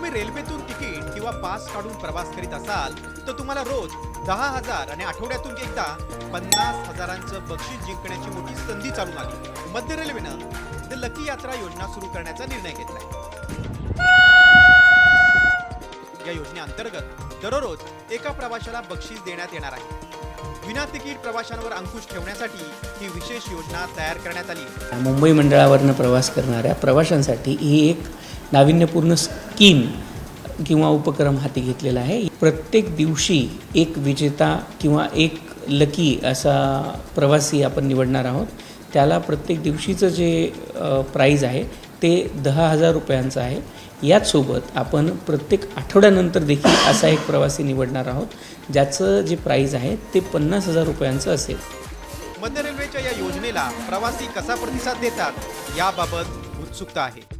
तुम्ही रेल्वेतून तिकीट किंवा पास काढून प्रवास करीत असाल तर तुम्हाला रोज दहा हजार आणि आठवड्यातून एकदा पन्नास हजारांचं बक्षीस जिंकण्याची मोठी संधी चालून आली मध्य रेल्वेनं द लकी यात्रा योजना सुरू करण्याचा निर्णय घेतलाय. या योजनेअंतर्गत दररोज एका प्रवाशाला बक्षीस देण्यात येणार आहे. विना तिकीट प्रवाशांवर अंकुश ठेवण्यासाठी ही विशेष योजना तयार करण्यात आली. मुंबई मंडळावरनं प्रवास करणाऱ्या प्रवाशांसाठी ही एक नाविन्यपूर्ण स्कीम किंवा उपक्रम हाती घेतलेला आहे. प्रत्येक दिवशी एक विजेता किंवा एक लकी असा प्रवासी आपण निवडणार आहोत. त्याला प्रत्येक दिवशीचं जे प्राईज आहे ते दहा हजार रुपयांचं आहे. याचसोबत आपण प्रत्येक आठवड्यानंतर देखील असा एक प्रवासी निवडणार आहोत. ज्याचं जे प्राईज आहे ते पन्नास हजार रुपयांचं असेल. मध्य रेल्वेच्या या योजनेला प्रवासी कसा प्रतिसाद देतात याबाबत उत्सुकता आहे.